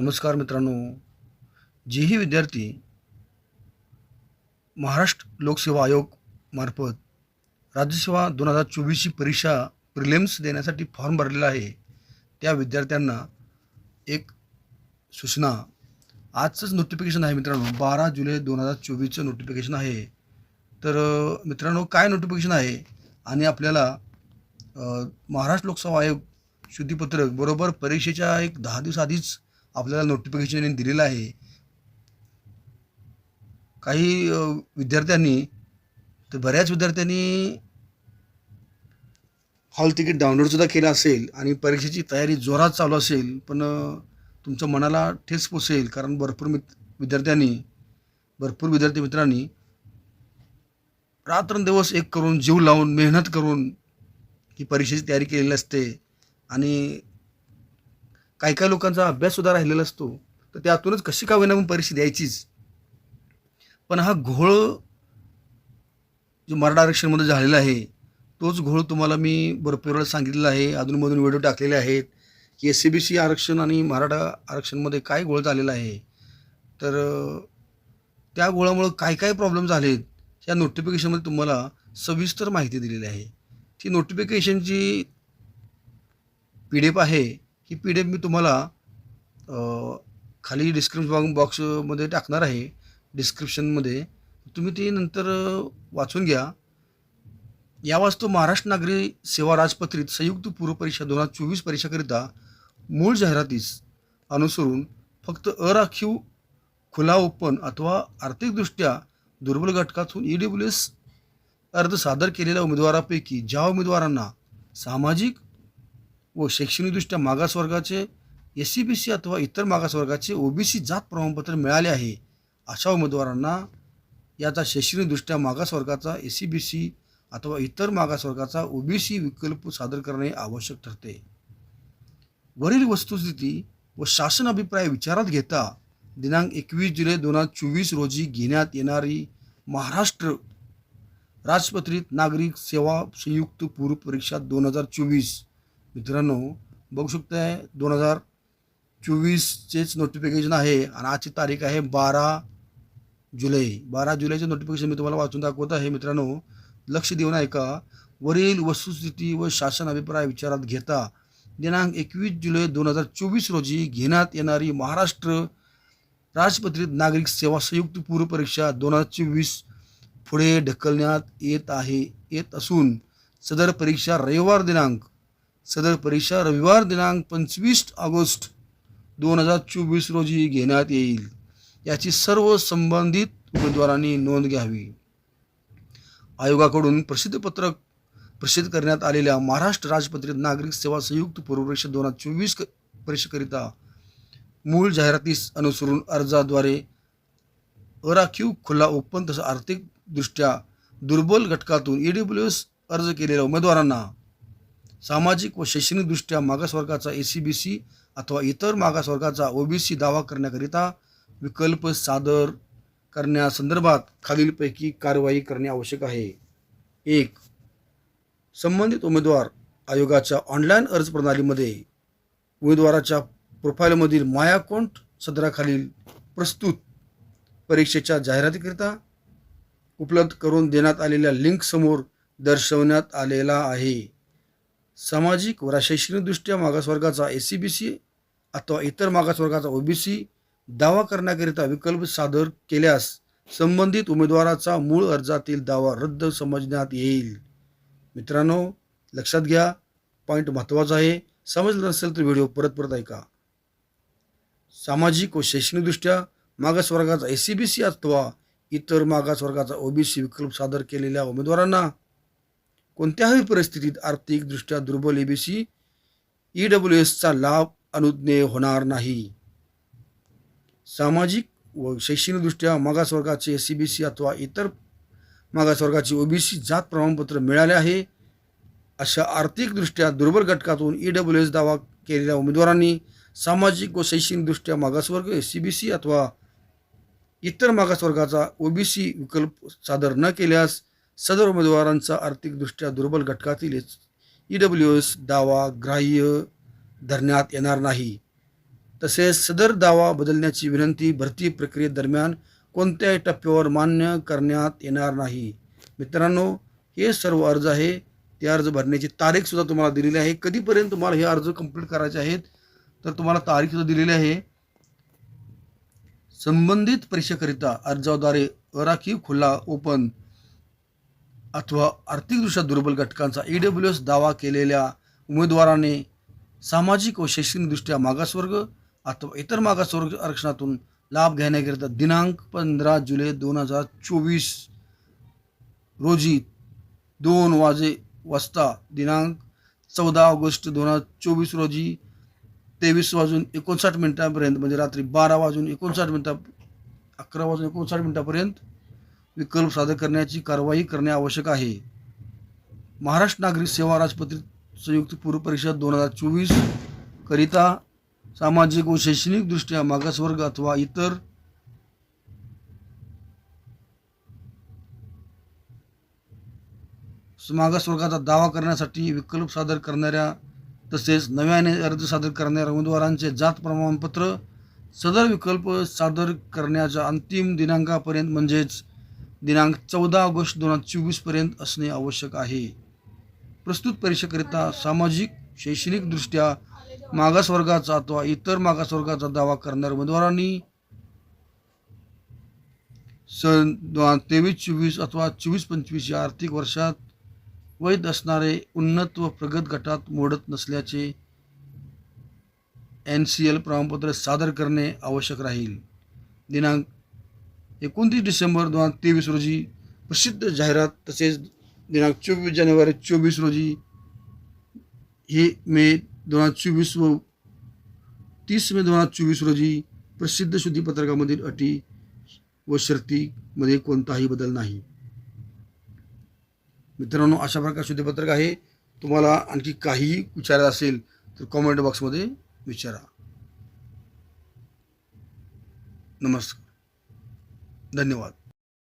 नमस्कार मित्रांनो. जेही विद्यार्थी महाराष्ट्र लोकसेवा आयोग मार्फत राज्यसेवा दोन हजार चोवीसची परीक्षा प्रिलिम्स देण्यासाठी फॉर्म भरलेला आहे. त्या विद्यार्थ्यांना एक सूचना. आजचंच नोटिफिकेशन आहे मित्रांनो. बारा जुलै दोन हजार चोवीसचं नोटिफिकेशन आहे. तर मित्रांनो काय नोटिफिकेशन आहे? आणि आपल्याला महाराष्ट्र लोकसेवा आयोग शुद्धीपत्रक बरोबर परीक्षेच्या एक दहा दिवस आधीच आपल्याला नोटिफिकेशन दिलेलं आहे. काही विद्यार्थ्यांनी तर बऱ्याच विद्यार्थ्यांनी हॉल तिकीट डाउनलोडसुद्धा केलं असेल आणि परीक्षेची तयारी जोरात चालू असेल पण तुमच्या मनाला ठेस पोसेल कारण भरपूर मित विद्यार्थ्यांनी भरपूर विद्यार्थी मित्रांनी रात्रंदिवस एक करून जीव लावून मेहनत करून ही परीक्षेची तयारी केलेली असते. आणि काही काही लोकांचा अभ्याससुद्धा राहिलेला असतो. तर त्यातूनच कशी का होईना परीक्षा द्यायचीच. पण हा घोळ जो मराठा आरक्षणमध्ये झालेला आहे तोच घोळ तुम्हाला मी भरपूर वेळा सांगितलेला आहे. अधूनमधून व्हिडिओ टाकलेले आहेत की एस सी बी सी आरक्षण आणि मराठा आरक्षणमध्ये काय घोळ झालेला आहे. तर त्या घोळामुळं काय काय प्रॉब्लेम झालेत त्या नोटिफिकेशनमध्ये तुम्हाला सविस्तर माहिती दिलेली आहे. ती नोटिफिकेशनची पी डी एफ आहे. ही पी डी एफ मी तुम्हाला खाली डिस्क्रिप्शन बॉक्समध्ये टाकणार आहे डिस्क्रिप्शनमध्ये तुम्ही ती नंतर वाचून घ्या. या वास्तव महाराष्ट्र नागरी सेवा राजपत्रित संयुक्त पूर्व परीक्षा दोन हजार चोवीस परीक्षाकरिता मूळ जाहिरातीस अनुसरून फक्त अराखीव खुला ओपन अथवा आर्थिकदृष्ट्या दुर्बल घटकातून ई डब्ल्यू एस अर्ज सादर केलेल्या उमेदवारापैकी ज्या उमेदवारांना सामाजिक व शैक्षणिकदृष्ट्या मागासवर्गाचे एस सी बी सी अथवा इतर मागासवर्गाचे ओबीसी जात प्रमाणपत्र मिळाले आहे. अशा उमेदवारांना याचा शैक्षणिकदृष्ट्या मागासवर्गाचा एस सी बी सी अथवा इतर मागासवर्गाचा ओबीसी विकल्प सादर करणे आवश्यक ठरते. वरील वस्तुस्थिती व शासन अभिप्राय विचारात घेता दिनांक एकवीस जुलै दोन हजार चोवीस रोजी घेण्यात येणारी महाराष्ट्र राजपत्रित नागरिक सेवा संयुक्त पूर्व परीक्षा दोन हजार चोवीस मित्रांनो बघू शकताय दोन हजार चोवीसचेच नोटिफिकेशन आहे आणि आजची तारीख आहे बारा जुलै. बारा जुलैचे नोटिफिकेशन मी तुम्हाला वाचून दाखवत आहे. मित्रांनो लक्ष देऊन ऐका. वरील वस्तुस्थिती व शासन अभिप्राय विचारात घेता. दिनांक एकवीस जुलै दोन हजार चोवीस रोजी घेण्यात येणारी महाराष्ट्र राजपत्रित नागरिक सेवा संयुक्त पूर्व परीक्षा दोन हजार चोवीस पुढे ढकलण्यात येत आहे. येत असून सदर परीक्षा रविवार दिनांक सदर परीक्षा रविवार दिनांक पंचवीस ऑगस्ट दोन हजार चोवीस रोजी घेण्यात येईल. याची सर्व संबंधित उमेदवारांनी नोंद घ्यावी. आयोगाकडून प्रसिद्धपत्रक प्रसिद्ध करण्यात आलेल्या महाराष्ट्र राजपत्रित नागरिक सेवा संयुक्त पूर्वपरीक्षा दोन हजार चोवीस परीक्षेकरिता मूळ जाहिरातीस अनुसरून अर्जाद्वारे अराखीव खुला ओपन तसं आर्थिकदृष्ट्या दुर्बल घटकातून ई डब्ल्यू एस अर्ज केलेल्या उमेदवारांना सामाजिक व शैक्षणिकदृष्ट्या मागासवर्गाचा ए सी बी सी अथवा इतर मागासवर्गाचा ओ बी सी दावा करण्याकरिता विकल्प सादर करण्यासंदर्भात खालीलपैकी कारवाई करणे आवश्यक आहे. एक संबंधित उमेदवार आयोगाच्या ऑनलाईन अर्ज प्रणालीमध्ये उमेदवाराच्या प्रोफाईलमधील माय अकाउंट सदराखालील प्रस्तुत परीक्षेच्या जाहिरातीकरिता उपलब्ध करून देण्यात आलेल्या लिंकसमोर दर्शवण्यात आलेला आहे. सामाजिक व शैक्षणिकदृष्ट्या मागासवर्गाचा ए सी बी सी अथवा इतर मागासवर्गाचा ओबीसी दावा करण्याकरिता विकल्प सादर केल्यास संबंधित उमेदवाराचा मूळ अर्जातील दावा रद्द समजण्यात येईल. मित्रांनो लक्षात घ्या पॉईंट महत्त्वाचा आहे. समजलं नसेल तर व्हिडिओ परत परत ऐका. सामाजिक व शैक्षणिकदृष्ट्या मागासवर्गाचा ए सी बी सी अथवा इतर मागासवर्गाचा ओबीसी विकल्प सादर केलेल्या उमेदवारांना कोणत्याही परिस्थितीत आर्थिकदृष्ट्या दुर्बल एबीसी ई डब्ल्यू एसचा लाभ अनुज्ञेय होणार नाही. सामाजिक व शैक्षणिकदृष्ट्या मागासवर्गाचे एस सी बी सी अथवा इतर मागासवर्गाचे ओबीसी जात प्रमाणपत्र मिळाले आहे. अशा आर्थिकदृष्ट्या दुर्बल घटकातून ई डब्ल्यू एस दावा केलेल्या उमेदवारांनी सामाजिक व शैक्षणिकदृष्ट्या मागासवर्ग एस सी बी सी अथवा इतर मागासवर्गाचा ओबीसी विकल्प सादर न केल्यास सदर उमेदवारांचा आर्थिकदृष्ट्या दुर्बल घटकातीलच. ई डब्ल्यू एस दावा ग्राह्य धरण्यात येणार नाही. तसेच सदर दावा बदलण्याची विनंती भरती प्रक्रियेदरम्यान कोणत्याही टप्प्यावर मान्य करण्यात येणार नाही. मित्रांनो हे सर्व अर्ज आहे. ते अर्ज भरण्याची तारीखसुद्धा तुम्हाला दिलेली आहे. कधीपर्यंत तुम्हाला हे अर्ज कंप्लीट करायचे आहेत तर तुम्हाला तारीखसुद्धा दिलेली आहे. संबंधित परीक्षेकरिता अर्जाद्वारे अराखीव खुला ओपन अथवा आर्थिकदृष्ट्या दुर्बल घटकांचा ई डब्ल्यू एस दावा केलेल्या उमेदवाराने सामाजिक व शैक्षणिकदृष्ट्या मागासवर्ग अथवा इतर मागासवर्ग आरक्षणातून लाभ घेण्याकरिता दिनांक पंधरा जुलै दोन हजार चोवीस रोजी दोन वाजे वाजता दिनांक चौदा ऑगस्ट दोन हजार चोवीस रोजी तेवीस वाजून एकोणसाठ मिनिटांपर्यंत म्हणजे रात्री बारा वाजून एकोणसाठ मिनिटा अकरा वाजून एकोणसाठ मिनिटापर्यंत विकल्प सादर करण्याची कारवाई करणे आवश्यक आहे. महाराष्ट्र नागरिक सेवा राजपत्रित संयुक्त पूर्व परीक्षा दोन हजार चोवीस करिता सामाजिक व शैक्षणिकदृष्ट्या मागासवर्ग अथवा इतर मागासवर्गाचा दावा करण्यासाठी विकल्प सादर करणाऱ्या तसेच नव्याने अर्ज सादर करणाऱ्या उमेदवारांचे जात प्रमाणपत्र सदर विकल्प सादर करण्याच्या अंतिम दिनांकापर्यंत म्हणजेच दिनांक चौदा ऑगस्ट दोन हजार चोवीसपर्यंत असणे आवश्यक आहे. प्रस्तुत परीक्षेकरिता सामाजिक शैक्षणिकदृष्ट्या मागासवर्गाचा अथवा इतर मागासवर्गाचा दावा करणाऱ्या उमेदवारांनी सन दोन हजार तेवीस चोवीस अथवा चोवीस पंचवीस या आर्थिक वर्षात वैध असणारे उन्नत व प्रगत गटात मोडत नसल्याचे एन सी एल प्रमाणपत्र सादर करणे आवश्यक राहील. दिनांक एकोणतीस डिसेंबर दोन हजार तेवीस रोजी प्रसिद्ध जाहिरात तसेच दिनांक चोवीस जानेवारी चोवीस रोजी हे मे दोन हजार चोवीस व तीस मे दोन हजार चोवीस रोजी प्रसिद्ध शुद्धीपत्रकामधील अटी व शर्तीमध्ये कोणताही बदल नाही. मित्रांनो अशा प्रकार शुद्धीपत्रक आहे. तुम्हाला आणखी काहीही विचारायचं असेल तर कॉमेंट बॉक्समध्ये विचारा. नमस्कार. धन्यवाद.